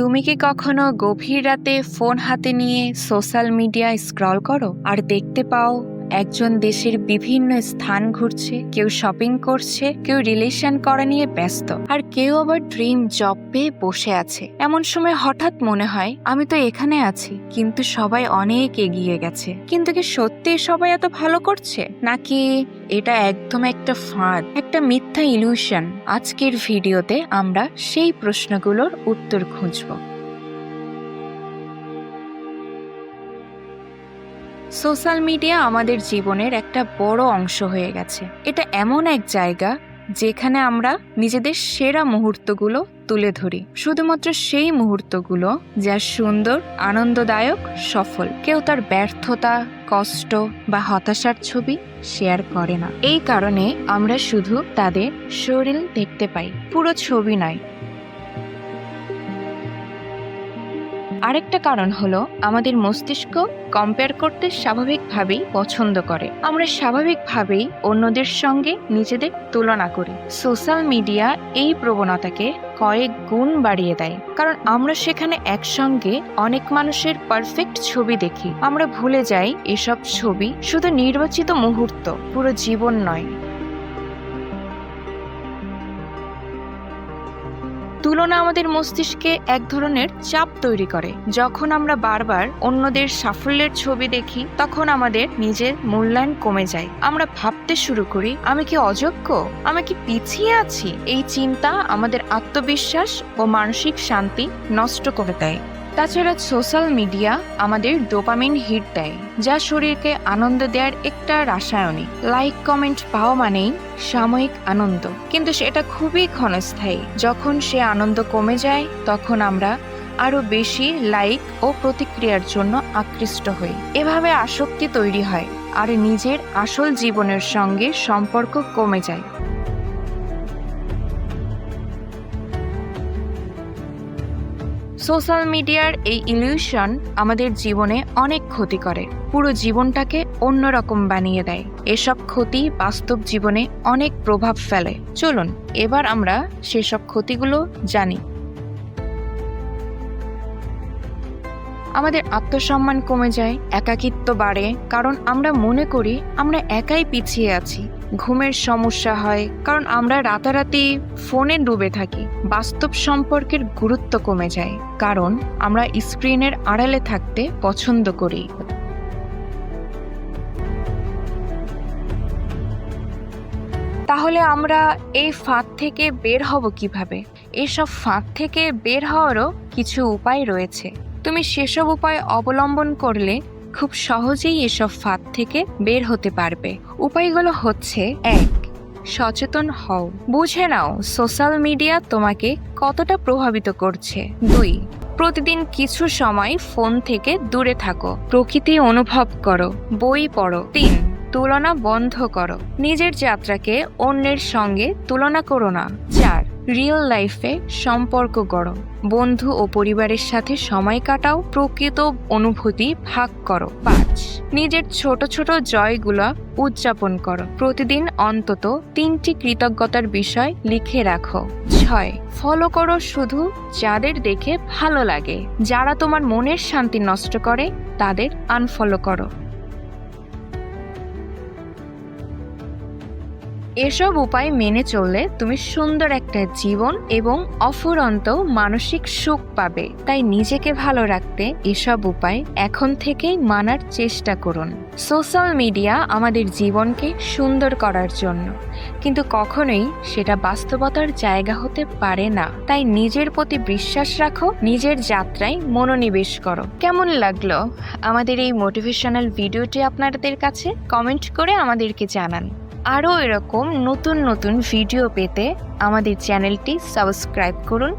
তুমি কি কখনো গভীর রাতে ফোন হাতে নিয়ে সোশ্যাল মিডিয়া স্ক্রল করো আর দেখতে পাও? একজন দেশের বিভিন্ন স্থান ঘুরছে, কেউ শপিং করছে, কেউ রিলেশন করা নিয়ে ব্যস্ত, আর কেউ আবার ড্রিম জব পেয়ে বসে আছে। এমন সময় হঠাৎ মনে হয়, আমি তো এখানে আছি, কিন্তু সবাই অনেক এগিয়ে গেছে। কিন্তু কি সত্যি সবাই এত ভালো করছে? নাকি এটা একদম একটা ফাঁদ, একটা মিথ্যা ইলিউশন আজকের ভিডিওতে আমরা সেই প্রশ্নগুলোর উত্তর খুঁজব। সোশ্যাল মিডিয়া আমাদের জীবনের একটা বড় অংশ হয়ে গেছে। এটা এমন এক জায়গা যেখানে আমরা নিজেদের সেরা মুহূর্তগুলো তুলে ধরি। শুধুমাত্র সেই মুহূর্তগুলো যা সুন্দর, আনন্দদায়ক, সফল। কেউ তার ব্যর্থতা, কষ্ট বা হতাশার ছবি শেয়ার করে না। এই কারণে আমরা শুধু তাদের শরীর দেখতে পাই। পুরো ছবি নয় আরেকটা কারণ হলো, আমাদের মস্তিষ্ক কম্পেয়ার করতে স্বাভাবিকভাবেই পছন্দ করে। আমরা স্বাভাবিকভাবেই অন্যদের সঙ্গে নিজেদের তুলনা করি। সোশ্যাল মিডিয়া এই প্রবণতাকে কয়েক গুণ বাড়িয়ে দেয়। কারণ আমরা সেখানে একসঙ্গে অনেক মানুষের পারফেক্ট ছবি দেখি। আমরা ভুলে যাই এসব ছবি শুধু নির্বাচিত মুহূর্ত, পুরো জীবন নয়। তুলনা আমাদের মস্তিষ্কে এক ধরনের চাপ তৈরি করে। যখন আমরা বারবার অন্যদের সাফল্যের ছবি দেখি, তখন আমাদের নিজের মূল্যায়ন কমে যায়। আমরা ভাবতে শুরু করি, আমি কি অযোগ্য? আমি কি পিছিয়ে আছি? এই চিন্তা আমাদের আত্মবিশ্বাস ও মানসিক শান্তি নষ্ট করে দেয়। তাছাড়া সোশ্যাল মিডিয়া আমাদের ডোপামিন হিট দেয়, যা শরীরকে আনন্দ দেওয়ার একটা রাসায়নিক। লাইক, কমেন্ট পাওয়া মানেই সাময়িক আনন্দ। কিন্তু সেটা খুবই ক্ষণস্থায়ী। যখন সে আনন্দ কমে যায়, তখন আমরা আরও বেশি লাইক ও প্রতিক্রিয়ার জন্য আকৃষ্ট হই। এভাবে আসক্তি তৈরি হয়, আর নিজের আসল জীবনের সঙ্গে সম্পর্ক কমে যায়। সোশ্যাল মিডিয়ার এই ইলিউশন আমাদের জীবনে অনেক ক্ষতি করে। পুরো জীবনটাকে অন্যরকম বানিয়ে দেয়। এসব ক্ষতি বাস্তব জীবনে অনেক প্রভাব ফেলে। চলুন, এবার আমরা সেসব ক্ষতিগুলো জানি। আমাদের আত্মসম্মান কমে যায়, একাকিত্ব বাড়ে, কারণ আমরা মনে করি আমরা একাই পিছিয়ে আছি। ঘুমের সমস্যা হয়, কারণ আমরা রাতারাতি ফোনে ডুবে থাকি। বাস্তব সম্পর্কের গুরুত্ব কমে যায়, কারণ আমরা স্ক্রিনের আড়ালে থাকতে পছন্দ করি। তাহলে আমরা এই ফাঁদ থেকে বের হব কীভাবে? এসব ফাঁদ থেকে বের হওয়ারও কিছু উপায় রয়েছে। তুমি সেসব উপায় অবলম্বন করলে খুব সহজেই এসব ফাঁদ থেকে বের হতে পারবে। উপায়গুলো হচ্ছে, এক, সচেতন হও। বুঝে নাও, সোশ্যাল মিডিয়া তোমাকে কতটা প্রভাবিত করছে। দুই, প্রতিদিন কিছু সময় ফোন থেকে দূরে থাকো। প্রকৃতি অনুভব করো, বই পড়ো। তিন, তুলনা বন্ধ করো। নিজের যাত্রাকে অন্যের সঙ্গে তুলনা করো না। চার রিয়েল লাইফে সম্পর্ক গড়ো। বন্ধু ও পরিবারের সাথে সময় কাটাও, প্রকৃত অনুভূতি ভাগ করো। পাঁচ, নিজের ছোট ছোট জয়গুলো উদযাপন করো। প্রতিদিন অন্তত তিনটি কৃতজ্ঞতার বিষয় লিখে রাখো। ছয় ফলো করো শুধু যাদের দেখে ভালো লাগে। যারা তোমার মনের শান্তি নষ্ট করে, তাদের আনফলো করো। এসব উপায় মেনে চললে তুমি সুন্দর একটা জীবন এবং অফুরন্ত মানসিক সুখ পাবে। তাই নিজেকে ভালো রাখতে এসব উপায় এখন থেকেই মানার চেষ্টা করুন। সোশ্যাল মিডিয়া আমাদের জীবনকে সুন্দর করার জন্য। কিন্তু কখনোই সেটা বাস্তবতার জায়গা হতে পারে না। তাই নিজের প্রতি বিশ্বাস রাখো, নিজের যাত্রায় মনোনিবেশ করো। কেমন লাগল আমাদের এই মোটিভেশনাল ভিডিওটি আপনাদের কাছে? কমেন্ট করে আমাদেরকে জানান। আরও এরকম নতুন নতুন ভিডিও পেতে আমাদের চ্যানেলটি সাবস্ক্রাইব করুন।